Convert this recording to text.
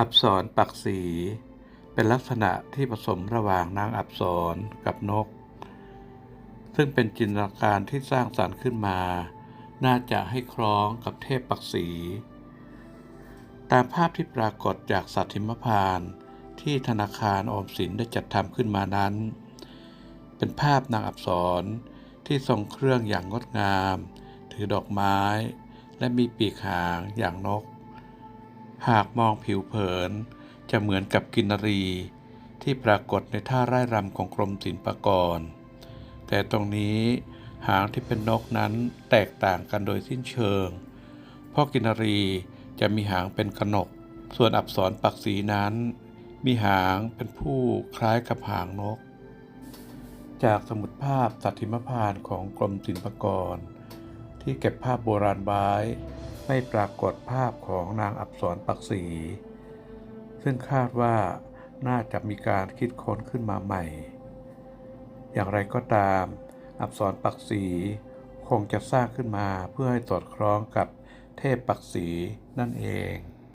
อักษรปักสี เป็นลักษณะที่ผสมระหว่างนางอักษรกับนก ซึ่งเป็นจินตนาการที่สร้างสรรค์ขึ้นมา น่าจะให้คล้องกับเทพปักษีตามภาพที่ปรากฏจากสัตว์หิมพานที่ธนาคารออมสินได้จัดทำขึ้นมานั้น เป็นภาพนางอับสรที่ทรงเครื่องอย่างงดงาม ถือดอกไม้ และมีปีกหางอย่างนก หากมองผิวเผิน จะเหมือนกับกินนรี ที่ปรากฏในท่าไร่รำของกรมศิลปากร แต่ตรงนี้หางที่เป็นนกนั้นแตกต่างกันโดยสิ้นเชิง เพราะกินนรีจะมีหางเป็นกนก ส่วนอักษรปักสีนั้น มีหางเป็นผู้คล้ายกับหางนก จากสมุดภาพสัตว์หิมพานของกรมศิลปากร ที่เก็บภาพโบราณไว้ ไม่ปรากฏภาพของนางอับสรปักสีซึ่งคาดว่าน่าจะมีการคิดค้นขึ้นมาใหม่ อย่างไรก็ตาม อับสรปักสีคงจะสร้างขึ้นมาเพื่อให้สอดคล้องกับเทพปักสีนั่นเอง